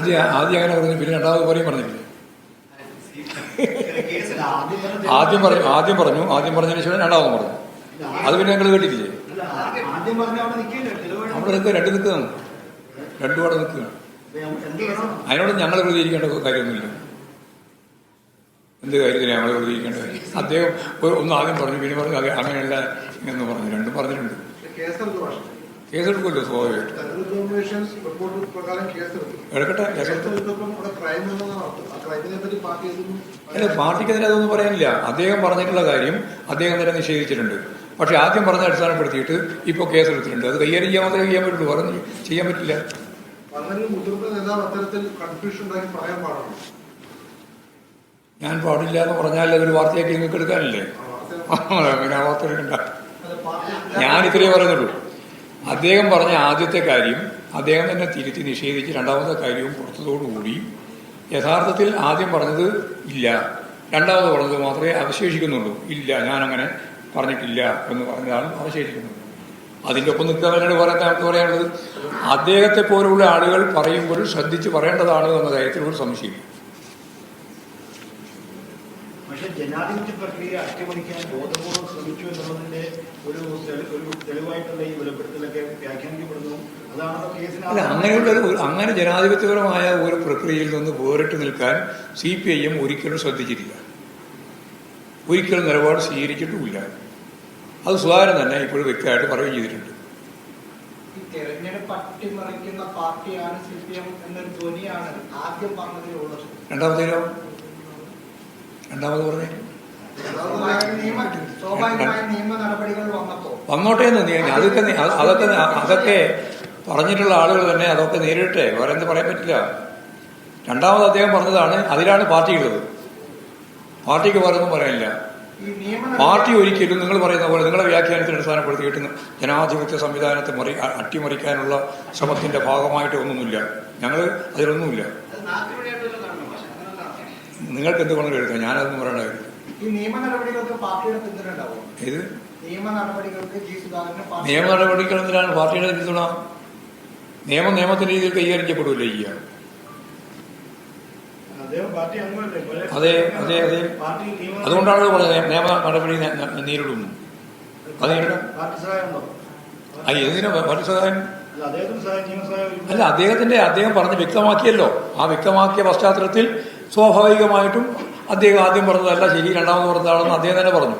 ആദ്യം ആദ്യം അങ്ങനെ പറഞ്ഞു പിന്നെ രണ്ടാമത് പറയും പറഞ്ഞില്ലേ. ആദ്യം പറഞ്ഞ ആദ്യം പറഞ്ഞു. ആദ്യം പറഞ്ഞു ആദ്യം പറഞ്ഞതിന് ശേഷം രണ്ടാമതും പറഞ്ഞു. അത് പിന്നെ ഞങ്ങൾ കേട്ടിട്ടില്ലേ? അവിടെ നിൽക്കുക രണ്ട് നിൽക്കുകയാണ് രണ്ടും അവിടെ നിൽക്കുകയാണ് അതിനോട് ഞങ്ങൾ പ്രതികരിക്കേണ്ട കാര്യമൊന്നുമില്ല. എന്ത് കാര്യത്തിന് ഞങ്ങൾ പ്രതികരിക്കേണ്ട കാര്യം? അദ്ദേഹം ഒന്ന് ആദ്യം പറഞ്ഞു പിന്നെ പറഞ്ഞു അങ്ങനെയല്ല എന്ന് പറഞ്ഞു. രണ്ടും പറഞ്ഞിട്ടുണ്ട്. കേസെടുക്കുമല്ലോ സ്വാഭാവികമായിട്ട് എടുക്കട്ടെ അല്ല പാർട്ടിക്ക് അതിന് അതൊന്നും പറയാനില്ല. അദ്ദേഹം പറഞ്ഞിട്ടുള്ള കാര്യം അദ്ദേഹം തന്നെ നിഷേധിച്ചിട്ടുണ്ട്. പക്ഷെ ആദ്യം പറഞ്ഞ അടിസ്ഥാനപ്പെടുത്തിയിട്ട് ഇപ്പോൾ കേസെടുത്തിട്ടുണ്ട്. അത് കൈകാര്യം ചെയ്യാൻ മാത്രമേ ചെയ്യാൻ പറ്റുള്ളൂ. പറഞ്ഞ് ചെയ്യാൻ പറ്റില്ല. ഞാൻ പാടില്ല എന്ന് പറഞ്ഞാൽ അതൊരു വാർത്തയാക്കി നിങ്ങൾക്ക് എടുക്കാനില്ലേ? അങ്ങനെ ആ വാർത്ത എടുക്കണ്ട ഞാൻ ഇത്രയേ പറയുന്നുള്ളൂ. അദ്ദേഹം പറഞ്ഞ ആദ്യത്തെ കാര്യം അദ്ദേഹം തന്നെ തിരുത്തി നിഷേധിച്ച് രണ്ടാമത്തെ കാര്യവും പുറത്തതോടുകൂടി യഥാർത്ഥത്തിൽ ആദ്യം പറഞ്ഞത് ഇല്ല. രണ്ടാമത് പറഞ്ഞത് മാത്രമേ അവശേഷിക്കുന്നുള്ളൂ. ഇല്ല ഞാനങ്ങനെ പറഞ്ഞിട്ടില്ല എന്ന് പറഞ്ഞതാണ് അവശേഷിക്കുന്നത്. അതിന്റെ ഒപ്പം പറയാൻ നമുക്ക് പറയാനുള്ളത്. അദ്ദേഹത്തെ പോലുള്ള ആളുകൾ പറയുമ്പോൾ ശ്രദ്ധിച്ച് പറയേണ്ടതാണ് എന്ന കാര്യത്തിൽ ഒരു സംശയമില്ല പക്ഷെ ജനാധിപത്യ പ്രക്രിയ അട്ടിമറിക്കാൻ ബോധപൂർവം ശ്രമിച്ചു എന്നുള്ളതിന്റെ ഒരു ഒരു തെളിവായിട്ടുള്ള ഈ വെളിപ്പെടുത്തലൊക്കെ വ്യാഖ്യാനിക്കപ്പെടുന്നു. അതാണല്ലോ അങ്ങനെയുള്ള ഒരു അങ്ങനെ ജനാധിപത്യപരമായ ഒരു പ്രക്രിയയിൽ നിന്ന് വേറിട്ട് നിൽക്കാൻ സി പി ഐ എം ഒരിക്കലും ശ്രദ്ധിച്ചിട്ടില്ല. ഒരിക്കലും നിലപാട് സ്വീകരിച്ചിട്ടുമില്ല. അത് സുധാകരൻ തന്നെ ഇപ്പോഴും വ്യക്തമായിട്ട് പറയുകയും ചെയ്തിട്ടുണ്ട്. ഈ തെരഞ്ഞെടുപ്പ് അട്ടിമറിക്കുന്ന പാർട്ടിയാണ് സി പി എം എന്നൊരു ധ്വനിയാണ് ആദ്യം പറഞ്ഞതിലുള്ളത്. രണ്ടാമത്തേനോ രണ്ടാമത് പറഞ്ഞേ? വന്നോട്ടെ എന്ന് അതൊക്കെ അതൊക്കെ അതൊക്കെ പറഞ്ഞിട്ടുള്ള ആളുകൾ തന്നെ അതൊക്കെ നേരിട്ടെ. വേറെ എന്ത് പറയാൻ പറ്റില്ല. രണ്ടാമത് അദ്ദേഹം പറഞ്ഞതാണ് അതിലാണ് പാർട്ടി ഉള്ളത്. പാർട്ടിക്ക് വേറെ ഒന്നും പറയാനില്ല. പാർട്ടി ഒരിക്കലും നിങ്ങൾ പറയുന്ന പോലെ നിങ്ങളെ വ്യാഖ്യാനത്തിന് അടിസ്ഥാനപ്പെടുത്തിയിട്ട് ജനാധിപത്യ സംവിധാനത്തെ മറി അട്ടിമറിക്കാനുള്ള ശ്രമത്തിന്റെ ഭാഗമായിട്ട് ഒന്നുമില്ല. ഞങ്ങൾ അതിലൊന്നുമില്ല. നിങ്ങൾക്ക് എന്ത് വേണമെങ്കിലും എടുക്കാം ഞാനതൊന്നും പറയേണ്ട കാര്യം ഈ നിയമ നടപടികൾക്ക് പാർട്ടിയുടെ പിന്തുണ ഉണ്ടാവും? ഇത് നിയമ നടപടികൾക്ക് ജി സുധാകരന് പാർട്ടി നിയമ നടപടികൾ എന്തിനാണ് പാർട്ടിയുടെ പിന്തുണ? നിയമം നിയമത്തിന്റെ രീതിയിൽ കൈകാര്യം ചെയ്യപ്പെടില്ല ചെയ്യുക അതെ അതെ അതെ. അതുകൊണ്ടാണ് പറയുന്നത് പറഞ്ഞത്. നിയമ നടപടി നേരിടുന്നു. അത്. നേരിടാം പാർട്ടി സഹായം ഉണ്ടോ? അത് എന്തിനാ പാർട്ടി സഹായം? അല്ല അദ്ദേഹത്തിന് സഹായം നിയമസഹായം അല്ല അദ്ദേഹത്തിന്റെ അദ്ദേഹം പറഞ്ഞ് വ്യക്തമാക്കിയല്ലോ. ആ വ്യക്തമാക്കിയ പശ്ചാത്തലത്തിൽ സ്വാഭാവികമായിട്ടും അദ്ദേഹം ആദ്യം പറഞ്ഞതല്ല ശരി രണ്ടാമത് പറഞ്ഞതാണെന്ന് അദ്ദേഹം തന്നെ പറഞ്ഞു.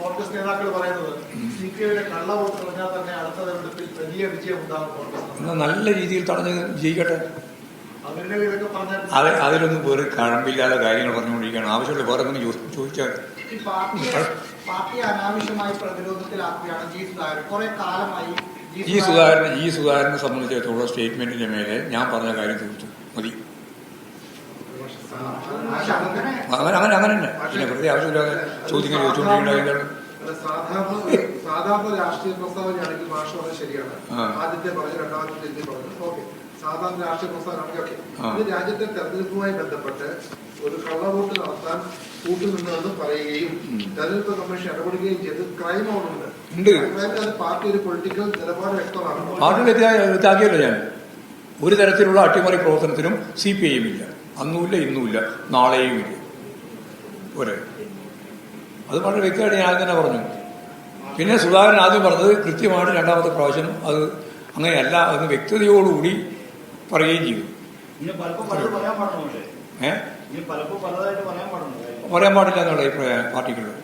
കോൺഗ്രസ് നേതാക്കൾ പറയുന്നത് സി പി ഐയുടെ കള്ളവോട്ട് പറഞ്ഞാൽ തന്നെ അടുത്ത തെരഞ്ഞെടുപ്പിൽ വലിയ വിജയം ഉണ്ടാകും കോൺഗ്രസ് നല്ല രീതിയിൽ തടഞ്ഞ് ജയിക്കട്ടെ. അതെ അതിലൊന്നും വേറെ കഴമ്പില്ലാതെ കാര്യങ്ങൾ പറഞ്ഞുകൊണ്ടിരിക്കുകയാണ്. ആവശ്യമുള്ള വേറെ ഒന്നും ചോദിച്ചാൽ ഈ പാർട്ടിയെ പാർട്ടിയെ അനാവശ്യമായി പ്രതിരോധത്തിലാക്കുകയാണ് ജി സുധാകരൻ. കുറെ കാലമായി ഈ സുധാകരനെ സുധാകരനെ സംബന്ധിച്ചിടത്തോളം സ്റ്റേറ്റ്മെന്റിന്റെ മേലെ ഞാൻ പറഞ്ഞ കാര്യം തീർത്തു മതി. അങ്ങനെ അങ്ങനെ അങ്ങനെ തന്നെ. പിന്നെ വെറുതെ ആവശ്യമില്ലാതെ ചോദിക്കാൻ ചോദിച്ചുകൊണ്ടിരിക്കുന്ന സാധാരണ രാഷ്ട്രീയ പ്രസ്താവനയാണെങ്കിൽ ശരിയാണ്. ആ. ആദ്യത്തെ പറഞ്ഞു രണ്ടാമത്തെ തിരിഞ്ഞ് പറഞ്ഞു. ഓക്കെ. സാധാരണ രാഷ്ട്രീയ ഓക്കെ. ഇത് രാജ്യത്തെ തെരഞ്ഞെടുപ്പുമായി ബന്ധപ്പെട്ട് ഒരു കള്ളവോട്ട് നടത്താൻ കൂട്ടുനിന്നെന്ന് പറയുകയും. തെരഞ്ഞെടുപ്പ് കമ്മീഷൻ ഇടപെടുകയും ചെയ്ത് ക്രൈം. ക്രൈമിൽ അത് പാർട്ടി ഒരു പൊളിറ്റിക്കൽ നിലപാട് വ്യക്തമാണ്. പാർട്ടിയിൽ ഒരു തരത്തിലുള്ള അട്ടിമറി പ്രവർത്തനത്തിനും സി പി ഐ എം ഇല്ല അന്നുമില്ല ഇന്നുമില്ല. നാളെയും ഇല്ല. ഒരേ അത് വളരെ വ്യക്തമായിട്ട് ഞാൻ തന്നെ പറഞ്ഞു. പിന്നെ സുധാകരൻ ആദ്യം പറഞ്ഞത് കൃത്യമായിട്ട് രണ്ടാമത്തെ പ്രാവശ്യം അത് അങ്ങനെയല്ല എന്ന് വ്യക്തതയോടുകൂടി പറയുകയും ചെയ്തു. ഏഹ് പറയാൻ പാടില്ല എന്നുള്ള അഭിപ്രായം പാർട്ടിക്കുള്ളത്